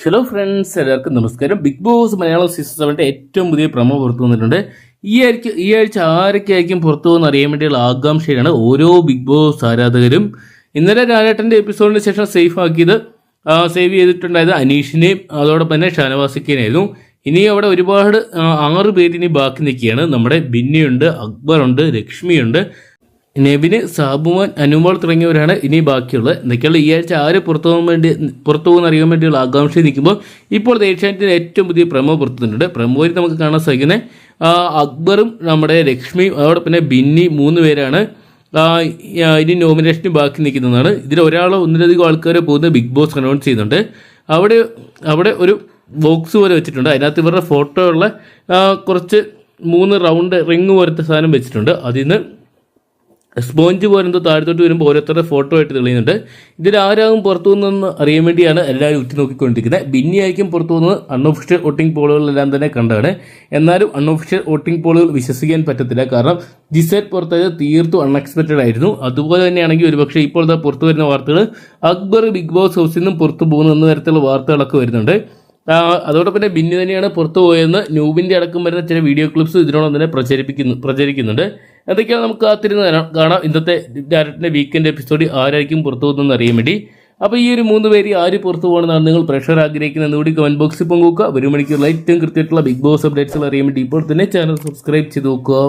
Hello friends എല്ലാവർക്കും നമസ്കാരം. Bigg Boss Malayalam season സെവന്റെ ഏറ്റവും പുതിയ പ്രമോ പുറത്തു വന്നിട്ടുണ്ട്. ഈ ആഴ്ച ഈ ആഴ്ച ആരൊക്കെയായിരിക്കും പുറത്തു പോകുന്ന അറിയാൻ വേണ്ടിയുള്ള ആകാംക്ഷയിലാണ് ഓരോ ബിഗ് ബോസ് ആരാധകരും. ഇന്നലെ രാജേട്ടന്റെ എപ്പിസോഡിന് ശേഷം സേഫ് ആക്കിയത് സേവ് ചെയ്തിട്ടുണ്ടായത് അനീഷിനെയും അതോടൊപ്പം തന്നെ ഷാനവാസിക്കേനായിരുന്നു ഇനി അവിടെ ഒരുപാട് ആറ് പേരിനി ബാക്കി നിൽക്കുകയാണ്. നമ്മുടെ ബിന്നിയുണ്ട് അക്ബറുണ്ട് ലക്ഷ്മിയുണ്ട്. നെവിന് സാബുമാൻ അനുമോൾ തുടങ്ങിയവരാണ് ഇനി ബാക്കിയുള്ളത്. എന്തൊക്കെയുള്ള ഈ ആഴ്ച ആര് പുറത്തു പോകാൻ വേണ്ടി പുറത്തു പോകുന്ന അറിയാൻ വേണ്ടിയുള്ള ആകാംക്ഷ നിൽക്കുമ്പോൾ ഇപ്പോൾ ഏഷ്യാനെറ്റിന്റെ ഏറ്റവും പുതിയ പ്രമോ പുറത്തുനിന്നുണ്ട്. പ്രമോയിൽ നമുക്ക് കാണാൻ സാധിക്കുന്നത് അക്ബറും നമ്മുടെ ലക്ഷ്മിയും അതോടൊപ്പം പിന്നെ ബിന്നി മൂന്ന് പേരാണ് ഇനി നോമിനേഷന് ബാക്കി നിൽക്കുന്നതാണ്. ഇതിൽ ഒരാളോ ഒന്നിലധികം ആൾക്കാരെ പോകുന്ന ബിഗ് ബോസ് അനൗൺസ് ചെയ്യുന്നുണ്ട്. അവിടെ അവിടെ ഒരു ബോക്സ് പോലെ വെച്ചിട്ടുണ്ട്. അതിനകത്ത് ഇവരുടെ ഫോട്ടോ ഉള്ള കുറച്ച് മൂന്ന് റൗണ്ട് റിങ് പോലത്തെ സാധനം വെച്ചിട്ടുണ്ട്. അതിൽ നിന്ന് സ്പോഞ്ച് പോലെ എന്തോ താഴത്തോട്ട് വരുമ്പോൾ ഓരോരുത്തരുടെ ഫോട്ടോ ആയിട്ട് തെളിയുന്നുണ്ട്. ഇതിൽ ആരാകും പുറത്തു നിന്നെന്ന് അറിയാൻ വേണ്ടിയാണ് എല്ലാവരും ഉറ്റി നോക്കിക്കൊണ്ടിരിക്കുന്നത്. ബിന്നി ആയിരിക്കും പുറത്തു നിന്ന് അൺഒഫീഷ്യൽ വോട്ടിംഗ് പോളുകളെല്ലാം തന്നെ കണ്ടാണ് എന്നാലും അൺഒഫീഷ്യൽ വോട്ടിംഗ് പോളുകൾ വിശ്വസിക്കാൻ പറ്റത്തില്ല. കാരണം ജിസെറ്റ് പുറത്തായത് തീർത്തും അൺഎക്സ്പെക്റ്റഡ് ആയിരുന്നു. അതുപോലെ തന്നെയാണെങ്കിൽ ഒരുപക്ഷെ ഇപ്പോഴത്തെ പുറത്തു വരുന്ന വാർത്തകൾ അക്ബർ ബിഗ് ബോസ് ഹൗസിൽ നിന്നും പുറത്തു പോകുന്നു എന്ന തരത്തിലുള്ള വാർത്തകളൊക്കെ വരുന്നുണ്ട്. അതോടൊപ്പം തന്നെ ബിന്നി തന്നെയാണ് പുറത്തു പോയെന്ന് ന്യൂബിന്റെ അടക്കം വരുന്ന ചില വീഡിയോ ക്ലിപ്സ് ഇതിനോടൊപ്പം തന്നെ പ്രചരിപ്പിക്കുന്നു പ്രചരിക്കുന്നുണ്ട്. എന്തൊക്കെയാണ് നമുക്ക് കാത്തിരുന്ന് കാണാം- ഇന്നത്തെ ഡയറക്ടറിന്റെ വീക്കെൻഡ് എപ്പിസോഡ് ആരായിരിക്കും പുറത്തു പോകുന്നതെന്ന് അറിയാൻ വേണ്ടി. അപ്പോൾ ഈ ഒരു മൂന്ന് പേര് ആര് പുറത്തു പോകണമെന്നാണ് നിങ്ങൾ പ്രഷർ ആഗ്രഹിക്കുന്നത് കൂടി കമന്റ് ബോക്സിൽ പങ്കുവെക്കുക. ഒരു മണിക്കൂർ ഏറ്റവും കൃത്യമായിട്ടുള്ള ബിഗ് ബോസ് അപ്ഡേറ്റ്സുകൾ അറിയാൻ വേണ്ടി ഇപ്പോൾ തന്നെ ചാനൽ സബ്സ്ക്രൈബ് ചെയ്ത് നോക്കുക.